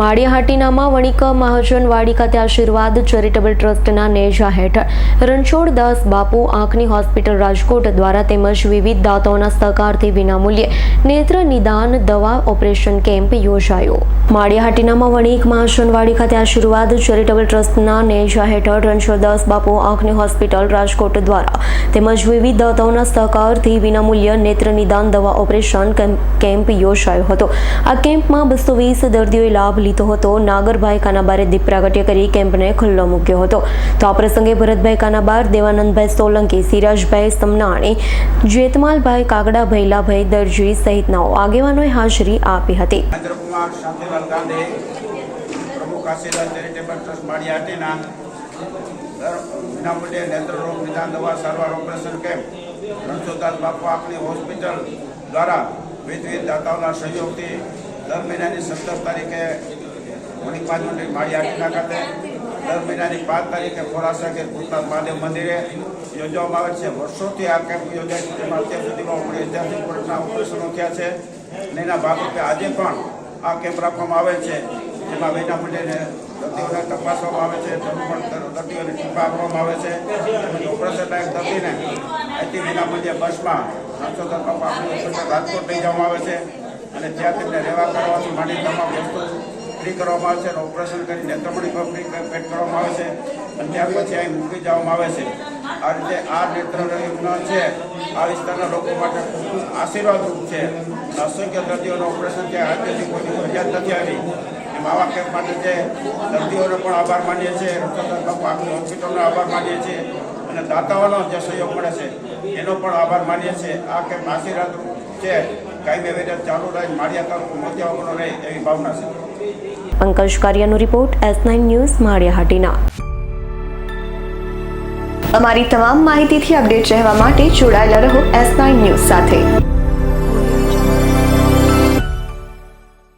માળિયાહાટીનામાં વણિક મહાજનવાડી ખાતે આશીર્વાદ ચેરિટેબલ ટ્રસ્ટના નેજા હેઠળ રણછોડ દાસ બાપુ આંખની હોસ્પિટલ રાજકોટ દ્વારા તેમજ વિવિધ દાતાઓના સહકારથી વિનામૂલ્યે નેત્ર નિદાન દવા ઓપરેશન કેમ્પ યોજાયો. માળિયાહાટીનામાં વણિક મહાજનવાડી ખાતે આશીર્વાદ ચેરિટેબલ ટ્રસ્ટના નેજા હેઠળ રણછોડદાસ બાપુ આંખની હોસ્પિટલ રાજકોટ દ્વારા તેમજ વિવિધ દાતાઓના સહકારથી વિનામૂલ્ય નેત્ર નિદાન દવા ઓપરેશન કેમ્પ યોજાયો હતો. આ કેમ્પમાં બસો વીસ દર્દીઓએ લાભ લીધો હતો. નાગરભાઈ કાનાબારે દીપ પ્રાગટ્ય કરી કેમ્પને ખુલ્લો મૂક્યો હતો. તો આ પ્રસંગે ભરતભાઈ કાનાબાર, દેવાનંદભાઈ સોલંકી, સિરાજભાઈ સમનાણી જેતમાલભાઈ કાગડા, ભૈલાભાઈ દરજી સહિતનાઓ આગેવાનોએ હાજરી આપી હતી. દ્વારા વિવિધ દાતાઓના સહયોગથી દર મહિનાની સત્તર તારીખે વણિક મંદિર માળિયાહાટીના ખાતે, દર મહિનાની પાંચ તારીખે ખોરાસા કે ભૂતનાથ મહાદેવ મંદિરે યોજવામાં આવે છે. વર્ષોથી આ કેમ્પ યોજાય છે તેમાં અત્યાર સુધીમાં ઐતિહાસિક હજારથી ઉપરના ઓપરેશનો થયા છે અને એના ભાગરૂપે આજે પણ આ કેમ્પ રાખવામાં આવે છે. જેમાં વિના મૂલ્યે દર્દીઓને તપાસવામાં આવે છે તેનું પણ દર્દીઓને ટીપા આપવામાં આવે છે. ઓપરેશન લાયક દર્દીને અહીંથી વિના મૂલ્યે બસમાં હોસ્પિટલ રાજકોટ લઈ જવામાં આવે છે. અને જ્યાં તેમને રહેવા કરવાથી માંડી તમામ વસ્તુ ફ્રી કરવામાં આવે છે અને ઓપરેશન કરી નેત્રમણી પણ ફ્રી પેટ કરવામાં આવે છે અને ત્યાર પછી અહીં મૂકી જવામાં આવે છે. આ રીતે આ નેત્ર છે. આ વિસ્તારના લોકો માટે ખૂબ આશીર્વાદરૂપ છે. અસંખ્ય દર્દીઓનું ઓપરેશન ત્યાં આજથી કોઈની ફરિયાદ નથી આવી. એમ આવા કેમ્પ માટે જે દર્દીઓનો પણ આભાર માનીએ છીએ. રક્ષાદાન બાપુ હોસ્પિટલનો આભાર માનીએ છીએ. અને દાતાઓનો જે સહયોગ મળે છે, એનો પણ આભાર માનીએ છીએ. આ કેમ્પ આશીર્વાદરૂપ છે. કાયમી એવી ચાલુ રહે માળિયા તાલુકો રહે એવી ભાવના છે. Pankaj કારિયાનો report S nine news Maliyahatina. અમારી તમામ માહિતીથી અપડેટ રહેવા માટે જોડાયેલા રહો એસ નાઇન ન્યૂઝ સાથે.